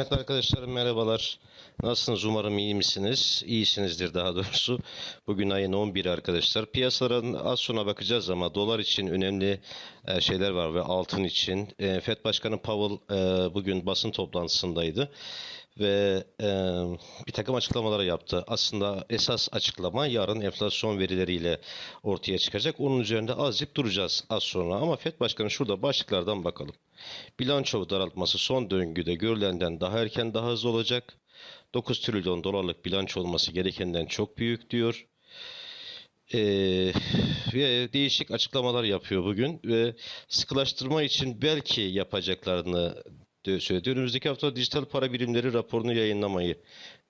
Kıymetli arkadaşlarım merhabalar. Nasılsınız? Umarım iyi misiniz? İyisinizdir daha doğrusu. Bugün ayın 11 arkadaşlar. Piyasaların az sonra bakacağız ama dolar için önemli e, şeyler var ve altın için. E, FED Başkanı Powell e, bugün basın toplantısındaydı ve e, bir takım açıklamaları yaptı. Aslında esas açıklama yarın enflasyon verileriyle ortaya çıkacak. Onun üzerinde azıcık duracağız az sonra ama FED Başkanı şurada başlıklardan bakalım. Bilanço daraltması son döngüde görülenden daha erken daha hızlı olacak. 9 trilyon dolarlık bilanço olması gerekenden çok büyük diyor. Ee, ve değişik açıklamalar yapıyor bugün ve sıkılaştırma için belki yapacaklarını de söyledi. Önümüzdeki hafta dijital para birimleri raporunu yayınlamayı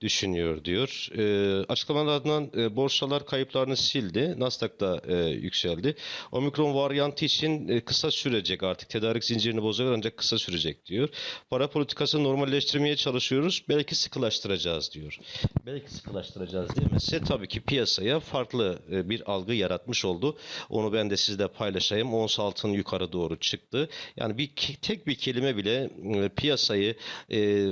düşünüyor diyor. Ee, açıklamalardan e, borsalar kayıplarını sildi. Nasdaq da e, yükseldi. Omikron varyantı için e, kısa sürecek artık. Tedarik zincirini bozacak ancak kısa sürecek diyor. Para politikasını normalleştirmeye çalışıyoruz. Belki sıkılaştıracağız diyor. Belki sıkılaştıracağız demese tabii ki piyasaya farklı e, bir algı yaratmış oldu. Onu ben de sizle paylaşayım. Ons altın yukarı doğru çıktı. Yani bir tek bir kelime bile e, piyasayı e, e,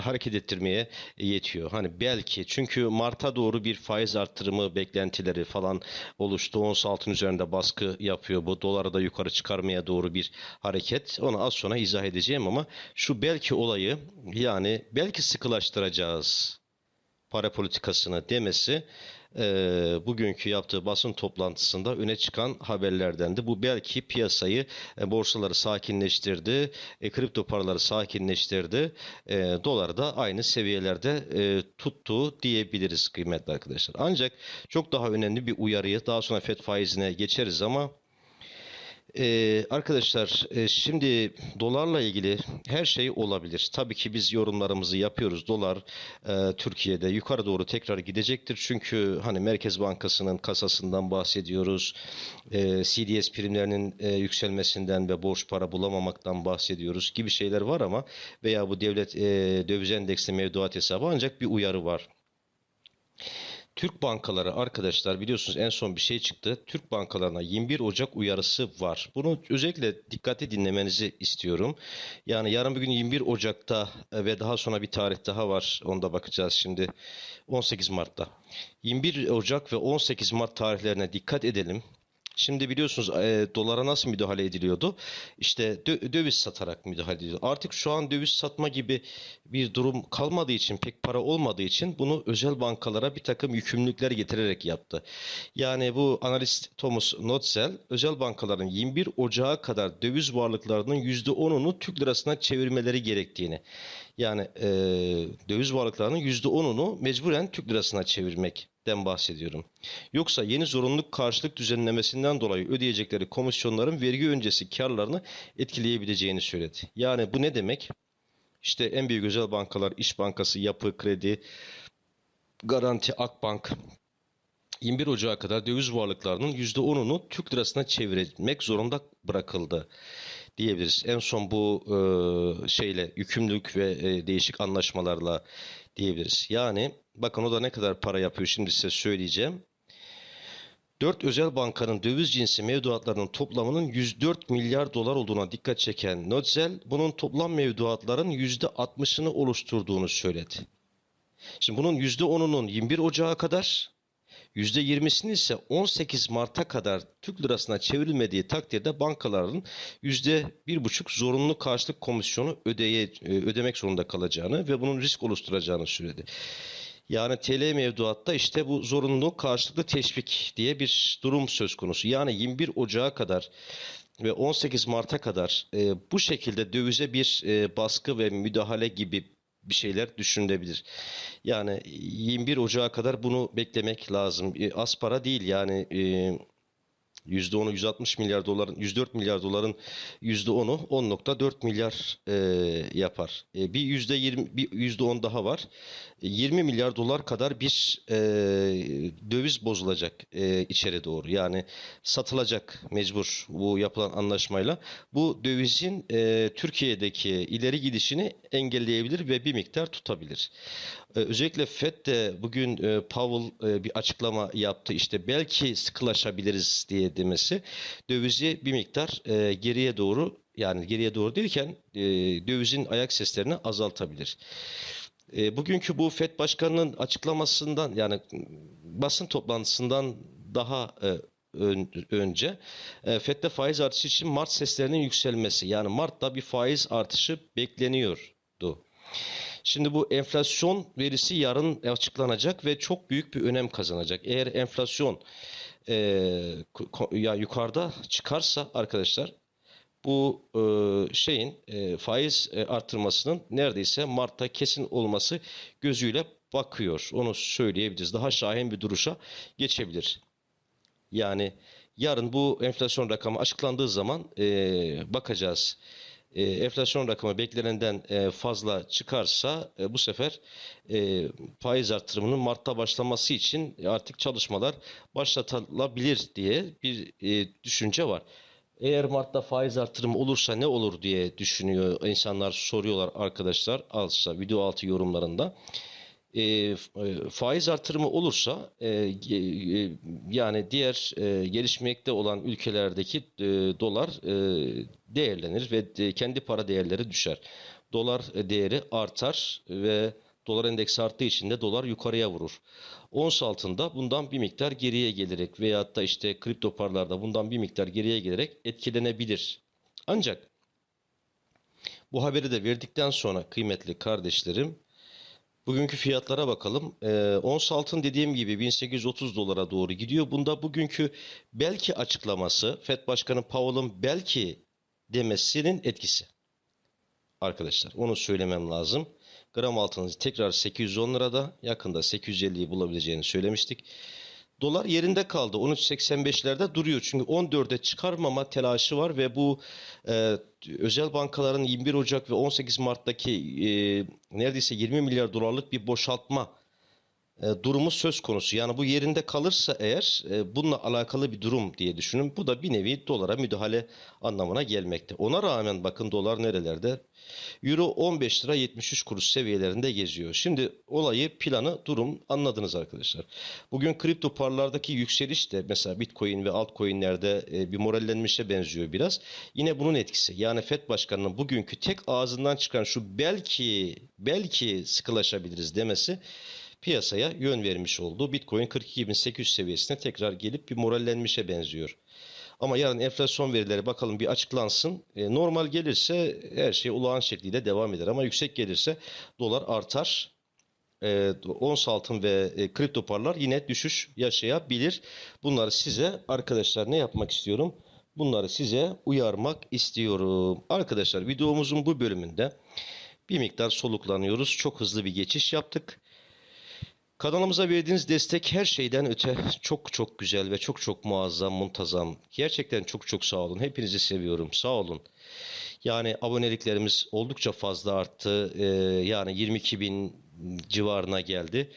hareket ettirmeye yetiyor. Hani belki çünkü Mart'a doğru bir faiz arttırımı beklentileri falan oluştu. Ons altın üzerinde baskı yapıyor. Bu doları da yukarı çıkarmaya doğru bir hareket. Onu az sonra izah edeceğim ama şu belki olayı yani belki sıkılaştıracağız para politikasını demesi e, bugünkü yaptığı basın toplantısında öne çıkan haberlerdendi. Bu belki piyasayı, e, borsaları sakinleştirdi, e, kripto paraları sakinleştirdi, e, dolar da aynı seviyelerde e, tuttu diyebiliriz kıymetli arkadaşlar. Ancak çok daha önemli bir uyarıyı daha sonra FED faizine geçeriz ama ee, arkadaşlar şimdi dolarla ilgili her şey olabilir. Tabii ki biz yorumlarımızı yapıyoruz. Dolar e, Türkiye'de yukarı doğru tekrar gidecektir. Çünkü hani Merkez Bankası'nın kasasından bahsediyoruz. E, CDS primlerinin e, yükselmesinden ve borç para bulamamaktan bahsediyoruz gibi şeyler var ama veya bu devlet e, döviz endeksli mevduat hesabı ancak bir uyarı var. Türk bankaları arkadaşlar biliyorsunuz en son bir şey çıktı. Türk bankalarına 21 Ocak uyarısı var. Bunu özellikle dikkatli dinlemenizi istiyorum. Yani yarın bir gün 21 Ocak'ta e, ve daha sonra bir tarih daha var. Onda bakacağız şimdi. 18 Mart'ta. 21 Ocak ve 18 Mart tarihlerine dikkat edelim. Şimdi biliyorsunuz e, dolara nasıl müdahale ediliyordu? İşte dö- döviz satarak müdahale ediliyordu. Artık şu an döviz satma gibi bir durum kalmadığı için, pek para olmadığı için bunu özel bankalara bir takım yükümlülükler getirerek yaptı. Yani bu analist Thomas Notzel, özel bankaların 21 Ocağı kadar döviz varlıklarının %10'unu Türk lirasına çevirmeleri gerektiğini, yani e, döviz varlıklarının %10'unu mecburen Türk lirasına çevirmekten bahsediyorum. Yoksa yeni zorunluluk karşılık düzenlemesinden dolayı ödeyecekleri komisyonların vergi öncesi karlarını etkileyebileceğini söyledi. Yani bu ne demek? İşte en büyük özel bankalar İş Bankası, Yapı Kredi, Garanti, Akbank 21 Ocağı kadar döviz varlıklarının %10'unu Türk lirasına çevirmek zorunda bırakıldı diyebiliriz. En son bu e, şeyle yükümlülük ve e, değişik anlaşmalarla diyebiliriz. Yani bakın o da ne kadar para yapıyor şimdi size söyleyeceğim. 4 özel bankanın döviz cinsi mevduatlarının toplamının 104 milyar dolar olduğuna dikkat çeken Notzel, bunun toplam mevduatların %60'ını oluşturduğunu söyledi. Şimdi bunun %10'unun 21 Ocağı kadar, %20'sinin ise 18 Mart'a kadar Türk lirasına çevrilmediği takdirde bankaların %1,5 zorunlu karşılık komisyonu ödeye, e, ödemek zorunda kalacağını ve bunun risk oluşturacağını söyledi. Yani TL mevduatta işte bu zorunlu karşılıklı teşvik diye bir durum söz konusu. Yani 21 Ocağı kadar ve 18 Mart'a kadar e, bu şekilde dövize bir e, baskı ve müdahale gibi bir şeyler düşünülebilir. Yani 21 Ocağı kadar bunu beklemek lazım. E, az para değil yani e, %10'u 160 milyar doların 104 milyar doların %10'u 10.4 milyar e, yapar. E, bir %20 bir %10 daha var. E, 20 milyar dolar kadar bir e, döviz bozulacak e, içeri doğru. Yani satılacak mecbur bu yapılan anlaşmayla. Bu dövizin e, Türkiye'deki ileri gidişini engelleyebilir ve bir miktar tutabilir. E, Özellikle FED de bugün e, Powell e, bir açıklama yaptı. İşte belki sıkılaşabiliriz diye demesi dövizi bir miktar e, geriye doğru yani geriye doğru derken dövizin ayak seslerini azaltabilir. Bugünkü bu FED Başkanı'nın açıklamasından yani basın toplantısından daha ön- önce FED'de faiz artışı için Mart seslerinin yükselmesi yani Mart'ta bir faiz artışı bekleniyordu. Şimdi bu enflasyon verisi yarın açıklanacak ve çok büyük bir önem kazanacak. Eğer enflasyon e, ya yukarıda çıkarsa arkadaşlar bu e, şeyin e, faiz e, artırmasının neredeyse Mart'ta kesin olması gözüyle bakıyor. Onu söyleyebiliriz. Daha şahin bir duruşa geçebilir. Yani yarın bu enflasyon rakamı açıklandığı zaman e, bakacağız. E, enflasyon rakamı beklenenden e, fazla çıkarsa e, bu sefer e, faiz artırımının Mart'ta başlaması için artık çalışmalar başlatılabilir diye bir e, düşünce var. Eğer Mart'ta faiz artırımı olursa ne olur diye düşünüyor insanlar soruyorlar arkadaşlar alsa video altı yorumlarında. E, e, faiz artırımı olursa e, e, yani diğer e, gelişmekte olan ülkelerdeki e, dolar e, değerlenir ve de- kendi para değerleri düşer. Dolar e, değeri artar ve dolar endeksi arttığı için de dolar yukarıya vurur. Ons altında bundan bir miktar geriye gelerek veyahut da işte kripto paralarda bundan bir miktar geriye gelerek etkilenebilir. Ancak bu haberi de verdikten sonra kıymetli kardeşlerim Bugünkü fiyatlara bakalım. Ee, ons altın dediğim gibi 1830 dolara doğru gidiyor. Bunda bugünkü belki açıklaması Fed Başkanı Powell'ın belki demesinin etkisi. Arkadaşlar onu söylemem lazım. Gram altının tekrar 810 lirada yakında 850'yi bulabileceğini söylemiştik. Dolar yerinde kaldı. 13.85'lerde duruyor. Çünkü 14'e çıkarmama telaşı var ve bu e, özel bankaların 21 Ocak ve 18 Mart'taki e, neredeyse 20 milyar dolarlık bir boşaltma e, durumu söz konusu. Yani bu yerinde kalırsa eğer e, bununla alakalı bir durum diye düşünün. Bu da bir nevi dolara müdahale anlamına gelmekte. Ona rağmen bakın dolar nerelerde? Euro 15 lira 73 kuruş seviyelerinde geziyor. Şimdi olayı, planı, durum anladınız arkadaşlar. Bugün kripto paralardaki yükseliş de mesela Bitcoin ve altcoin'lerde e, bir morallenmişe benziyor biraz. Yine bunun etkisi. Yani FED Başkanı'nın bugünkü tek ağzından çıkan şu belki belki sıkılaşabiliriz demesi piyasaya yön vermiş oldu. Bitcoin 42.800 seviyesine tekrar gelip bir morallenmişe benziyor. Ama yarın enflasyon verileri bakalım bir açıklansın. E, normal gelirse her şey olağan şekliyle devam eder. Ama yüksek gelirse dolar artar. E, ons altın ve e, kripto paralar yine düşüş yaşayabilir. Bunları size arkadaşlar ne yapmak istiyorum? Bunları size uyarmak istiyorum. Arkadaşlar videomuzun bu bölümünde bir miktar soluklanıyoruz. Çok hızlı bir geçiş yaptık. Kanalımıza verdiğiniz destek her şeyden öte çok çok güzel ve çok çok muazzam, muntazam. Gerçekten çok çok sağ olun. Hepinizi seviyorum. Sağ olun. Yani aboneliklerimiz oldukça fazla arttı. Ee, yani 22 bin civarına geldi.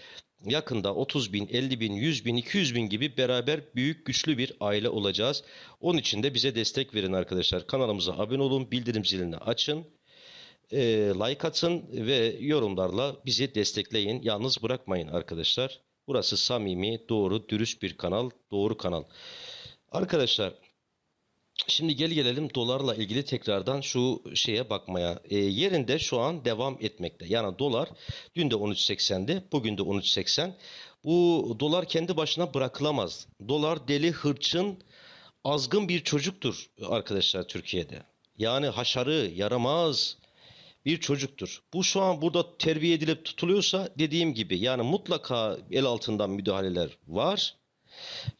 Yakında 30 bin, 50 bin, 100 bin, 200 bin gibi beraber büyük güçlü bir aile olacağız. Onun için de bize destek verin arkadaşlar. Kanalımıza abone olun, bildirim zilini açın e, like atın ve yorumlarla bizi destekleyin. Yalnız bırakmayın arkadaşlar. Burası samimi, doğru, dürüst bir kanal, doğru kanal. Arkadaşlar şimdi gel gelelim dolarla ilgili tekrardan şu şeye bakmaya. E, yerinde şu an devam etmekte. Yani dolar dün de 13.80'di, bugün de 13.80. Bu dolar kendi başına bırakılamaz. Dolar deli, hırçın, azgın bir çocuktur arkadaşlar Türkiye'de. Yani haşarı, yaramaz, bir çocuktur. Bu şu an burada terbiye edilip tutuluyorsa dediğim gibi yani mutlaka el altından müdahaleler var.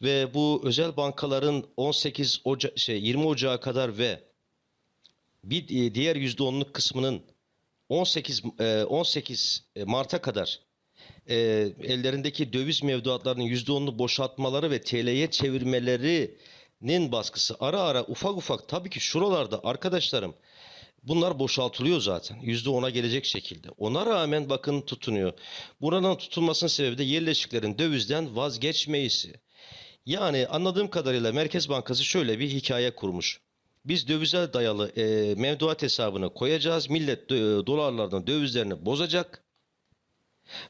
Ve bu özel bankaların 18 Oca şey 20 Ocağı kadar ve bir e, diğer %10'luk kısmının 18 e, 18 Mart'a kadar e, ellerindeki döviz mevduatlarının %10'unu boşaltmaları ve TL'ye çevirmelerinin baskısı ara ara ufak ufak tabii ki şuralarda arkadaşlarım Bunlar boşaltılıyor zaten. %10'a gelecek şekilde. Ona rağmen bakın tutunuyor. Buranın tutulmasının sebebi de yerleşiklerin dövizden vazgeçmeyisi. Yani anladığım kadarıyla Merkez Bankası şöyle bir hikaye kurmuş. Biz dövize dayalı e, mevduat hesabına koyacağız. Millet e, dolarlardan dövizlerini bozacak.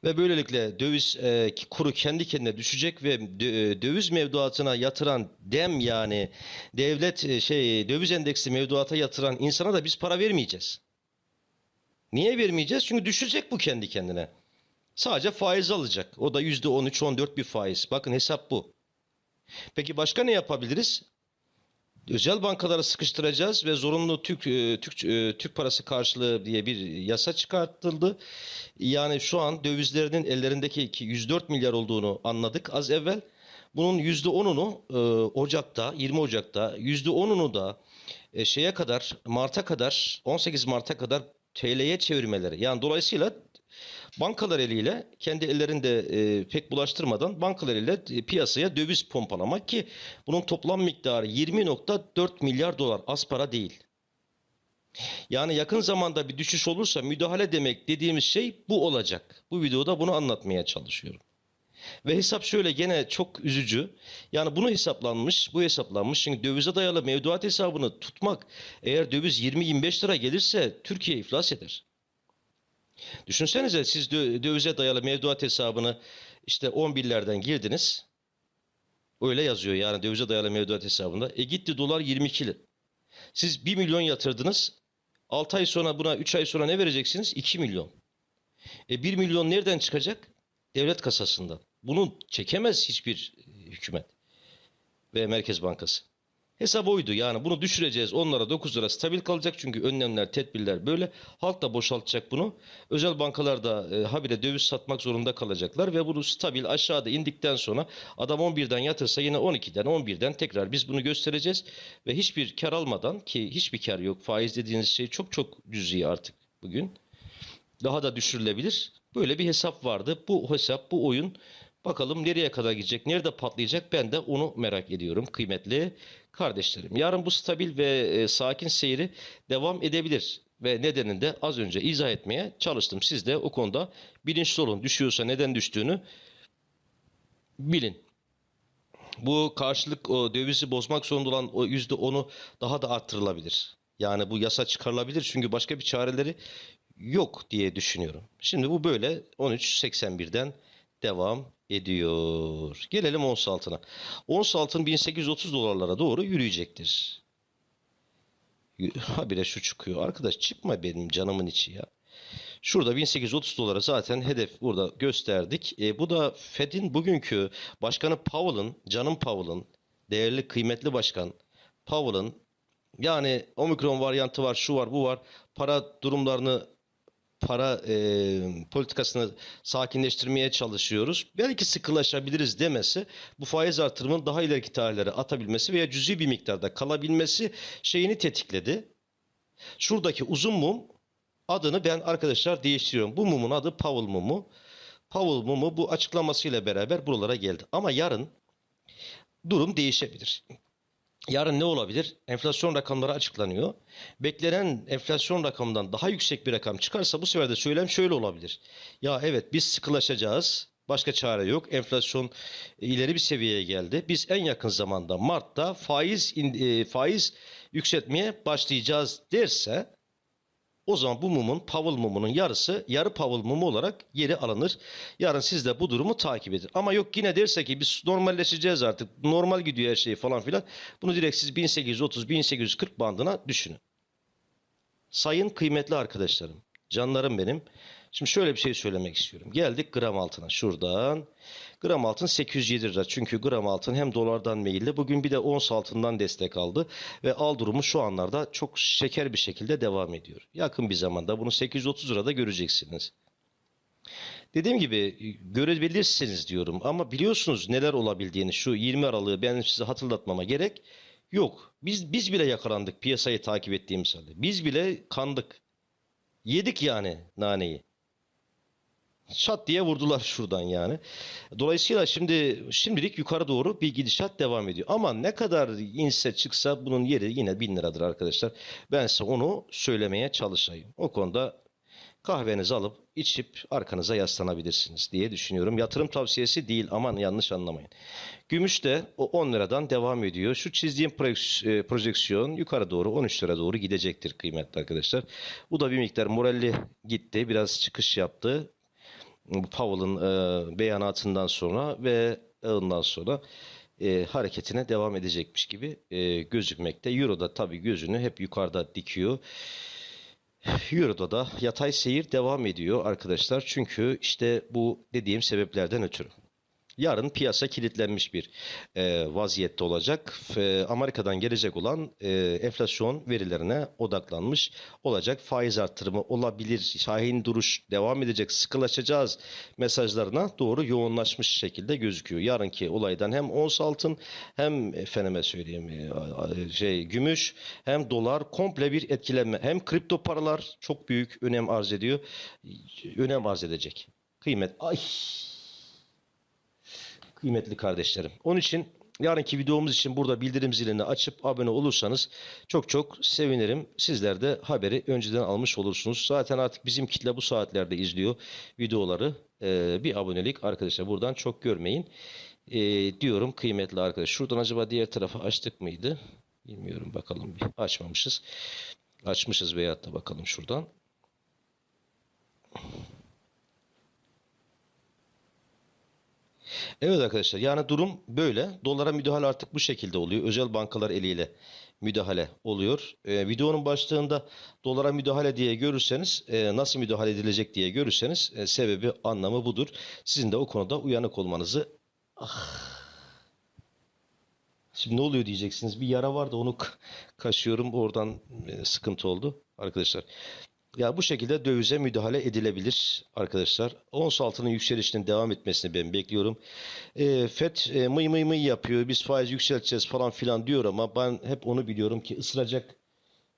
Ve böylelikle döviz e, kuru kendi kendine düşecek ve e, döviz mevduatına yatıran dem yani devlet e, şey döviz endeksli mevduata yatıran insana da biz para vermeyeceğiz. Niye vermeyeceğiz? Çünkü düşecek bu kendi kendine. Sadece faiz alacak. O da yüzde 13-14 bir faiz. Bakın hesap bu. Peki başka ne yapabiliriz? Özel bankaları sıkıştıracağız ve zorunlu Türk e, Türk e, Türk parası karşılığı diye bir yasa çıkartıldı. Yani şu an dövizlerinin ellerindeki ki 104 milyar olduğunu anladık az evvel. Bunun %10'unu e, Ocak'ta 20 Ocak'ta %10'unu da şeye kadar Mart'a kadar 18 Mart'a kadar TL'ye çevirmeleri. Yani dolayısıyla bankalar eliyle kendi ellerinde e, pek bulaştırmadan bankalar ile e, piyasaya döviz pompalamak ki bunun toplam miktarı 20.4 milyar dolar az para değil. Yani yakın zamanda bir düşüş olursa müdahale demek dediğimiz şey bu olacak. Bu videoda bunu anlatmaya çalışıyorum. Ve hesap şöyle gene çok üzücü. Yani bunu hesaplanmış, bu hesaplanmış. Çünkü dövize dayalı mevduat hesabını tutmak eğer döviz 20-25 lira gelirse Türkiye iflas eder. Düşünsenize siz dö- dövize dayalı mevduat hesabını işte 11'lerden girdiniz. Öyle yazıyor yani dövize dayalı mevduat hesabında. E gitti dolar 22 lira. Siz 1 milyon yatırdınız. 6 ay sonra buna 3 ay sonra ne vereceksiniz? 2 milyon. E 1 milyon nereden çıkacak? Devlet kasasından. Bunu çekemez hiçbir hükümet ve Merkez Bankası. Hesap oydu. Yani bunu düşüreceğiz. Onlara 9 lira stabil kalacak. Çünkü önlemler tedbirler böyle. Halk da boşaltacak bunu. Özel bankalar da e, habire döviz satmak zorunda kalacaklar ve bunu stabil aşağıda indikten sonra adam 11'den yatırsa yine 12'den 11'den tekrar biz bunu göstereceğiz. Ve hiçbir kar almadan ki hiçbir kar yok faiz dediğiniz şey çok çok cüzi artık bugün daha da düşürülebilir. Böyle bir hesap vardı. Bu hesap bu oyun Bakalım nereye kadar gidecek, nerede patlayacak ben de onu merak ediyorum kıymetli kardeşlerim. Yarın bu stabil ve e, sakin seyri devam edebilir ve nedenini de az önce izah etmeye çalıştım. Siz de o konuda bilinçli olun. Düşüyorsa neden düştüğünü bilin. Bu karşılık o dövizi bozmak zorunda olan o yüzde onu daha da arttırılabilir. Yani bu yasa çıkarılabilir çünkü başka bir çareleri yok diye düşünüyorum. Şimdi bu böyle 13.81'den devam ediyor. Gelelim ons altına. Ons altın 1830 dolarlara doğru yürüyecektir. Habire şu çıkıyor. Arkadaş çıkma benim canımın içi ya. Şurada 1830 dolara zaten hedef burada gösterdik. E, bu da Fed'in bugünkü başkanı Powell'ın, canım Powell'ın, değerli kıymetli başkan Powell'ın yani omikron varyantı var, şu var, bu var. Para durumlarını para e, politikasını sakinleştirmeye çalışıyoruz. Belki sıkılaşabiliriz demesi bu faiz artırımının daha ileriki tarihlere atabilmesi veya cüzi bir miktarda kalabilmesi şeyini tetikledi. Şuradaki uzun mum adını ben arkadaşlar değiştiriyorum. Bu mumun adı Powell mumu. Powell mumu bu açıklamasıyla beraber buralara geldi. Ama yarın durum değişebilir. Yarın ne olabilir? Enflasyon rakamları açıklanıyor. Beklenen enflasyon rakamından daha yüksek bir rakam çıkarsa bu sefer de söylem şöyle olabilir. Ya evet biz sıkılaşacağız. Başka çare yok. Enflasyon ileri bir seviyeye geldi. Biz en yakın zamanda Mart'ta faiz e, faiz yükseltmeye başlayacağız derse o zaman bu mumun Powell mumunun yarısı yarı Powell mumu olarak geri alınır. Yarın siz de bu durumu takip edin. Ama yok yine derse ki biz normalleşeceğiz artık. Normal gidiyor her şey falan filan. Bunu direkt siz 1830-1840 bandına düşünün. Sayın kıymetli arkadaşlarım, canlarım benim. Şimdi şöyle bir şey söylemek istiyorum. Geldik gram altına şuradan. Gram altın 807 lira. Çünkü gram altın hem dolardan meyilli. Bugün bir de ons altından destek aldı. Ve al durumu şu anlarda çok şeker bir şekilde devam ediyor. Yakın bir zamanda bunu 830 lirada göreceksiniz. Dediğim gibi görebilirsiniz diyorum ama biliyorsunuz neler olabildiğini şu 20 Aralık'ı ben size hatırlatmama gerek yok. Biz biz bile yakalandık piyasayı takip ettiğimiz halde. Biz bile kandık. Yedik yani naneyi. Şat diye vurdular şuradan yani. Dolayısıyla şimdi şimdilik yukarı doğru bir gidişat devam ediyor. Ama ne kadar inse çıksa bunun yeri yine 1000 liradır arkadaşlar. Ben size onu söylemeye çalışayım. O konuda kahvenizi alıp içip arkanıza yaslanabilirsiniz diye düşünüyorum. Yatırım tavsiyesi değil aman yanlış anlamayın. Gümüş de o 10 liradan devam ediyor. Şu çizdiğim e, projeksiyon yukarı doğru 13 lira doğru gidecektir kıymetli arkadaşlar. Bu da bir miktar moralli gitti. Biraz çıkış yaptı. Powell'ın e, beyanatından sonra ve ondan sonra e, hareketine devam edecekmiş gibi e, gözükmekte. Euro da tabii gözünü hep yukarıda dikiyor. Euro'da da yatay seyir devam ediyor arkadaşlar. Çünkü işte bu dediğim sebeplerden ötürü. Yarın piyasa kilitlenmiş bir e, vaziyette olacak. E, Amerika'dan gelecek olan e, enflasyon verilerine odaklanmış olacak. Faiz arttırımı olabilir. Şahin duruş devam edecek. Sıkılaşacağız mesajlarına doğru yoğunlaşmış şekilde gözüküyor. Yarınki olaydan hem ons altın hem efendime söyleyeyim e, şey gümüş hem dolar komple bir etkilenme. Hem kripto paralar çok büyük önem arz ediyor. Önem arz edecek. Kıymet. Ay kıymetli kardeşlerim. Onun için yarınki videomuz için burada bildirim zilini açıp abone olursanız çok çok sevinirim. Sizler de haberi önceden almış olursunuz. Zaten artık bizim kitle bu saatlerde izliyor videoları. Ee, bir abonelik arkadaşlar buradan çok görmeyin ee, diyorum kıymetli arkadaş. Şuradan acaba diğer tarafa açtık mıydı? Bilmiyorum bakalım bir açmamışız. Açmışız veyahut da bakalım şuradan. Evet arkadaşlar yani durum böyle. Dolara müdahale artık bu şekilde oluyor. Özel bankalar eliyle müdahale oluyor. Ee, videonun başlığında dolara müdahale diye görürseniz e, nasıl müdahale edilecek diye görürseniz e, sebebi anlamı budur. Sizin de o konuda uyanık olmanızı ah. Şimdi ne oluyor diyeceksiniz. Bir yara var da onu kaşıyorum. Oradan e, sıkıntı oldu arkadaşlar. Ya bu şekilde dövize müdahale edilebilir arkadaşlar. Ons altının yükselişinin devam etmesini ben bekliyorum. E, FED e, mıy mıy mıy yapıyor. Biz faiz yükselteceğiz falan filan diyor ama ben hep onu biliyorum ki ısıracak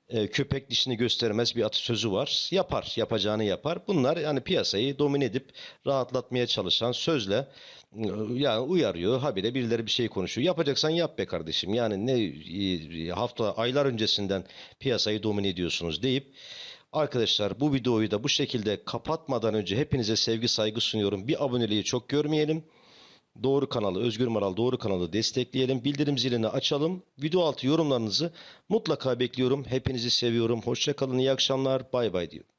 e, köpek dişini göstermez bir atasözü var. Yapar, yapacağını yapar. Bunlar yani piyasayı domine edip rahatlatmaya çalışan sözle e, yani uyarıyor. Habire birileri bir şey konuşuyor. Yapacaksan yap be kardeşim. Yani ne e, hafta aylar öncesinden piyasayı domine ediyorsunuz deyip Arkadaşlar bu videoyu da bu şekilde kapatmadan önce hepinize sevgi saygı sunuyorum. Bir aboneliği çok görmeyelim. Doğru kanalı Özgür Maral Doğru kanalı destekleyelim. Bildirim zilini açalım. Video altı yorumlarınızı mutlaka bekliyorum. Hepinizi seviyorum. Hoşça kalın. İyi akşamlar. Bay bay diyorum.